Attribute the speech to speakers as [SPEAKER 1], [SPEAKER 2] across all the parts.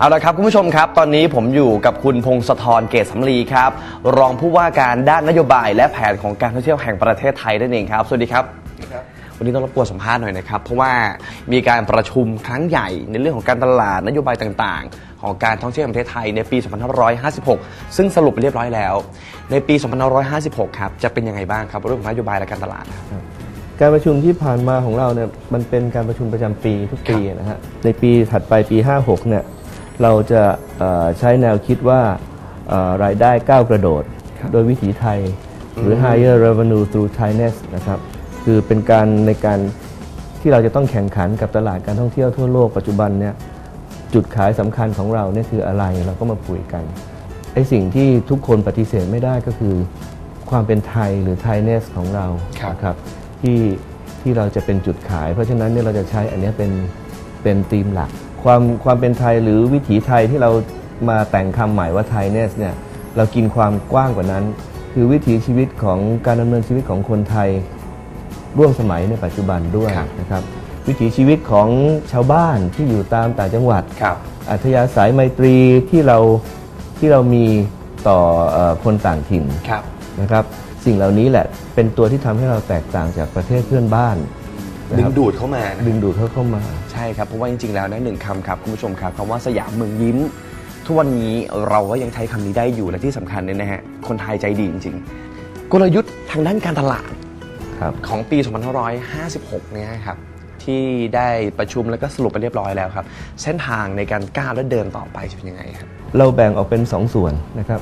[SPEAKER 1] เอาละครับคุณผู้ชมครับ ตอนนี้ผมอยู่กับคุณพงศธรเกษสำลีครับ รองผู้ว่าการด้านนโยบาย และแผนของการท่องเที่ยวแห่งประเทศไทยนั่นเองครับ สวัสดีครับ วันนี้ต้องรบกวนสัมภาษณ์หน่อยนะครับ เพราะว่ามีการประชุมครั้งใหญ่ในเรื่องของการตลาดนโยบายต่างๆ ของการท่องเที่ยวแห่งประเทศไทยในปี 2556 ซึ่งสรุปไปเรียบร้อยแล้ว ในปี 2556 ครับจะเป็นยังไงบ้างครับเรื่องของนโยบายและการตลาดครับ
[SPEAKER 2] การประชุมที่ผ่านมาของเราเนี่ยมันเป็นการประชุมประจำปีทุกปีนะฮะในปีถัดไปปี 56เนี่ย เราจะเอ่อใช้แนวคิดว่าเอ่อรายได้ก้าวกระโดด โดยวิถีไทย หรือ higher revenue through Thainess นะครับคือเป็นการในการที่เราจะต้องแข่งขันกับตลาดการท่องเที่ยวทั่วโลกปัจจุบันเนี่ยจุดขายสำคัญของเราเนี่ยคืออะไรเราก็มาคุยกันไอ้สิ่งที่ทุกคนปฏิเสธไม่ได้ก็คือ ความเป็นไทยหรือ Thainess ของเรา
[SPEAKER 1] ครับ
[SPEAKER 2] นะครับที่ที่เราจะเป็นจุดขาย เพราะฉะนั้นเนี่ยเราจะใช้อันเนี้ยเป็นเป็นธีมหลัก ความความเป็นไทยหรือวิถีไทยที่เรามาแต่งคำใหม่ว่าไทยเนสเนี่ยเรากินความกว้างกว่านั้น คือวิถีชีวิตของการดำเนินชีวิตของคนไทย ร่วมสมัยในปัจจุบันด้วย
[SPEAKER 1] ครับ
[SPEAKER 2] นะครับ วิถีชีวิตของชาวบ้านที่อยู่ตามต่างจังหวัด
[SPEAKER 1] ครับ
[SPEAKER 2] อัธยาศัยไมตรีที่เราที่เรามีต่อเออคนต่างถิ่น
[SPEAKER 1] ครับ
[SPEAKER 2] นะครับสิ่งเหล่านี้แหละเป็นตัวที่ทำให้เราแตกต่างจากประเทศเพื่อนบ้านนะ
[SPEAKER 1] ดึ
[SPEAKER 2] ค
[SPEAKER 1] ง
[SPEAKER 2] รับ
[SPEAKER 1] ดูดเข้ามานะ
[SPEAKER 2] ดึงดูดเขาเข้ามา
[SPEAKER 1] ใช่ครับ เพราะว่าจริงๆ แล้วนะหนึ่งคำครับคุณผู้ชมครับคำว่าสยามเมืองยิ้ม ทุกวันนี้เราก็ยังใช้คำนี้ได้อยู่และที่สำคัญเนี่ยนะฮะคนไทยใจดีจริงๆ กลยุทธ์ทางด้านการตลาด
[SPEAKER 2] ครับ
[SPEAKER 1] ของปี 2556 เนี่ยครับที่ได้ประชุมแล้วก็สรุปไปเรียบร้อยแล้วครับ เส้นทางในการก้าวและเดินต่อไปจะเป็นยังไงครับ
[SPEAKER 2] เราแบ่งออกเป็นสองส่วนนะครับ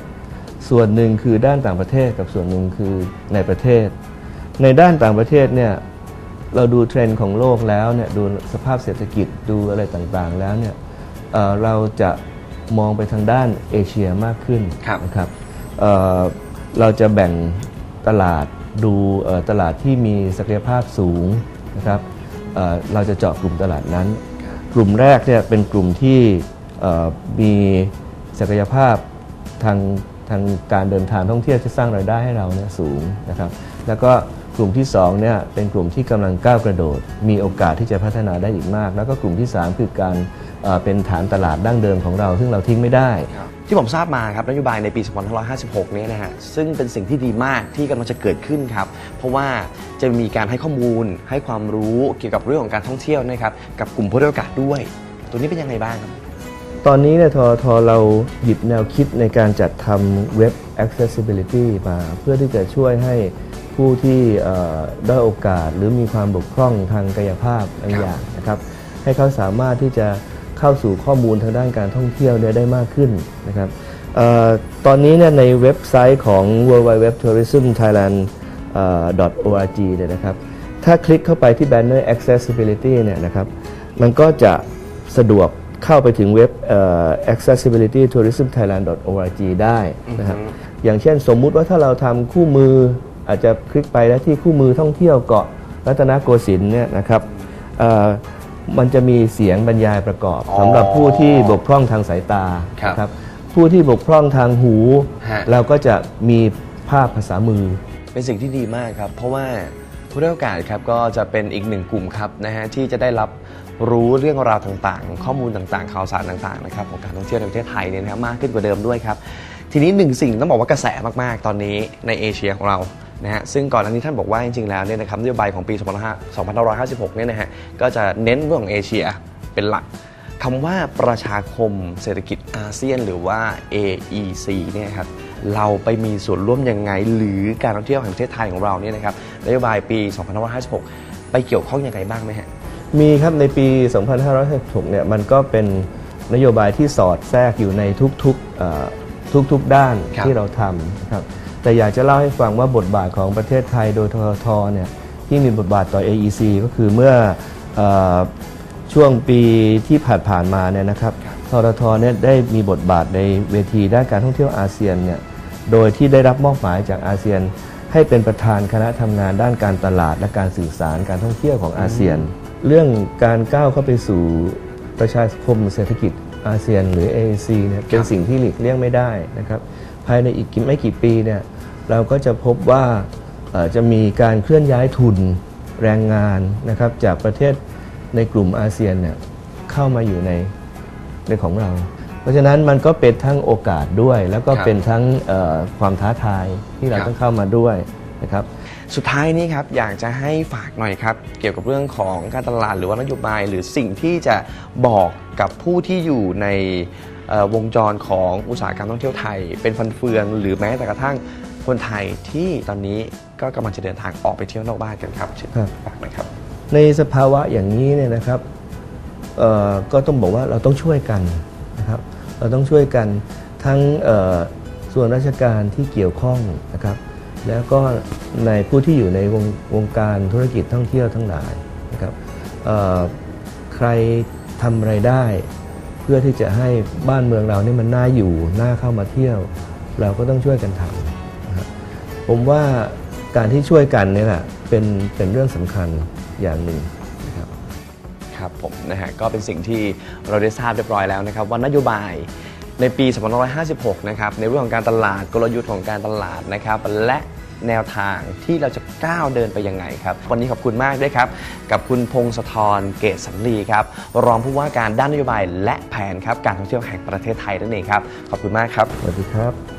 [SPEAKER 2] ส่วนหนึ่งคือด้านต่างประเทศกับส่วนหนึ่งคือในประเทศ ในด้านต่างประเทศเนี่ย เราดูเทรนด์ของโลกแล้วเนี่ยดูสภาพเศรษฐกิจดูอะไรต่างๆแล้วเนี่ยเอ่อเราจะมองไปทางด้านเอเชียมากขึ้น
[SPEAKER 1] ครับ
[SPEAKER 2] นะครับเอ่อเราจะแบ่งตลาดดูเอ่อตลาดที่มีศักยภาพสูงนะครับเอ่อเราจะเจาะกลุ่มตลาดนั้น กลุ่มแรกเนี่ยเป็นกลุ่มที่เอ่อมีศักยภาพทางทางการเดินทางท่องเที่ยวที่สร้างรายได้ให้เราเนี่ยสูงนะครับ แล้วก็ กลุ่มที่ 2 เนี่ยเป็นกลุ่มที่กำลังก้าวกระโดด มีโอกาสที่จะพัฒนาได้อีกมาก แล้วก็กลุ่มที่ 3 คือการเอ่อเป็นฐานตลาดดั้งเดิมของเรา ซึ่งเราทิ้งไม่ได้
[SPEAKER 1] ที่ผมทราบมาครับนโยบายในปี 2556 เนี่ยนะฮะซึ่งเป็นสิ่งที่ดีมากที่กำลังจะเกิดขึ้นครับเพราะว่าจะมีการให้ข้อมูล ให้ความรู้เกี่ยวกับเรื่องของการท่องเที่ยวนะครับกับกลุ่มผู้ได้โอกาสด้วย ตัวนี้เป็นยังไงบ้างครับ
[SPEAKER 2] ตอนนี้เนี่ยททเราหยิบแนวคิดในการจัดทำเว็บ accessibility มาเพื่อที่จะช่วยให้ผู้ที่เอ่อด้โอกาสหรือมีความบกพร่องทางกายภาพบางอย่างนะครับให้เขาสามารถที่จะเข้าสู่ข้อมูลทางด้านการท่องเที่ยวได้มากขึ้นนะครับออตอนนี้เนี่ยในเว็บไซต์ของ www.tourismthailand.org เนี่ยนะครับถ้าคลิกเข้าไปที่แบนเนอร์ accessibility เนี่ยนะครับมันก็จะสะดวก เข้าไปถึงเว็บเอ่อ accessibilitytourismthailand.org ได้นะครับอย่างเช่นสมมุติว่าถ้าเราทำคู่มืออาจจะคลิกไปแล้วที่คู่มือท่องเที่ยวเกาะรัตนโกสินทร์เนี่ยนะครับเอ่อมันจะมีเสียงบรรยายประกอบ
[SPEAKER 1] อ๋อ
[SPEAKER 2] สำหรับผู้ที่บกพร่องทางสายตา
[SPEAKER 1] ครับ
[SPEAKER 2] นะครับผู้ที่บกพร่องทางหู
[SPEAKER 1] ฮะ
[SPEAKER 2] เราก็จะมีภาพภาษามือ
[SPEAKER 1] เป็นสิ่งที่ดีมากครับ เพราะว่าผู้ได้โอกาสครับก็จะเป็นอีกหนึ่งกลุ่มครับนะฮะที่จะได้รับ รู้เรื่องราวต่างๆ ข้อมูลต่างๆ ข่าวสารต่างๆนะครับของการท่องเที่ยวในประเทศไทยเนี่ยนะครับมากขึ้นกว่าเดิมด้วยครับทีนี้หนึ่งสิ่งต้องบอกว่ากระแสมากๆ ตอนนี้ในเอเชียของเรานะฮะซึ่งก่อนหน้านี้ท่านบอกว่าจริงๆแล้วเนี่ยนะครับนโยบายของปี 2556 เนี่ยนะฮะก็จะเน้นเรื่องของเอเชียเป็นหลักคำว่าประชาคมเศรษฐกิจอาเซียนหรือว่า AEC เนี่ยครับเราไปมีส่วนร่วมยังไง หรือการท่องเที่ยวแห่งประเทศไทยของเราเนี่ยนะครับนโยบายปี 2556 ไปเกี่ยวข้องยังไงบ้างไหมฮะ
[SPEAKER 2] มีครับในปี 2566เนี่ยมันก็เป็นนโยบายที่สอดแทรกอยู่ในทุกๆเอ่อทุกๆด้าน
[SPEAKER 1] ครับ
[SPEAKER 2] ที่เราทำนะครับแต่อยากจะเล่าให้ฟังว่าบทบาทของประเทศไทยโดยทททเนี่ยที่มีบทบาทต่อ AEC ก็คือเมื่อเออช่วงปีที่ผ่านผ่านๆมาเนี่ยนะครับทททเนี่ยได้มีบทบาทในเวทีด้านการท่องเที่ยวอาเซียนเนี่ยโดยที่ได้รับมอบหมายจากอาเซียน ให้เป็นประธานคณะทำงานด้านการตลาดและการสื่อสารการท่องเที่ยวของอาเซียน เรื่องการก้าวเข้าไปสู่ประชาคมเศรษฐกิจอาเซียนหรือ AAC เนี่ยเป็นสิ่งที่หลีกเลี่ยงไม่ได้นะครับภายในอีกไม่กี่ปีเนี่ยเราก็จะพบว่าเอ่อจะมีการเคลื่อนย้ายทุนแรงงานนะครับจากประเทศในกลุ่มอาเซียนเนี่ยเข้ามาอยู่ในในของเราราะฉะนั้นมันก็เป็นทั้งโอกาสด้วย แล้วก็
[SPEAKER 1] ครับ
[SPEAKER 2] เป็นทั้งเอ่อความท้าทายที่เรา
[SPEAKER 1] ครับ
[SPEAKER 2] ต้องเข้ามาด้วยนะครับ
[SPEAKER 1] สุดท้ายนี้ครับอยากจะให้ฝากหน่อยครับ เกี่ยวกับเรื่องของการตลาดหรือว่านโยบาย หรือสิ่งที่จะบอกกับผู้ที่อยู่ในเอ่อวงจรของอุตสาหกรรมท่องเที่ยวไทย เป็นฟันเฟือง หรือแม้แต่กระทั่งคนไทยที่ตอนนี้ก็กำลังจะเดินทางออกไปเที่ยวนอกบ้านกันครับเชิญ
[SPEAKER 2] ครับ
[SPEAKER 1] ฝากหน่อยครับ
[SPEAKER 2] ในสภาวะอย่างนี้เนี่ยนะครับเอ่อก็ต้องบอกว่าเราต้องช่วยกันนะครับ เราต้องช่วยกันทั้งเอ่อส่วนราชการที่เกี่ยวข้องนะครับ แล้วก็ในผู้ที่อยู่ในวงวงการธุรกิจท่องเที่ยวทั้งหลายนะครับใครทำอะไรได้ เพื่อที่จะให้บ้านเมืองเราเนี่ยมันน่าอยู่น่าเข้ามาเที่ยว เราก็ต้องช่วยกันทำนะผมว่าการที่ช่วยกันเนี่ยแหละเป็นเป็นเรื่องสำคัญอย่างหนึ่งนะครับ
[SPEAKER 1] ครับผมนะฮะก็เป็นสิ่งที่เราได้ทราบเรียบร้อยแล้วนะครับว่านโยบาย ในปี 2556 นะครับ ในเรื่องของการตลาดกลยุทธ์ของการตลาดนะครับ และแนวทางที่เราจะก้าวเดินไปยังไงครับ วันนี้ขอบคุณมากด้วยครับ กับคุณพงศธรเกตสันลีครับ รองผู้ว่าการด้านนโยบายและแผนครับ การท่องเที่ยวแห่งประเทศไทยนั่นเองครับ ขอบคุณมากครับ
[SPEAKER 2] สวัสดีครับ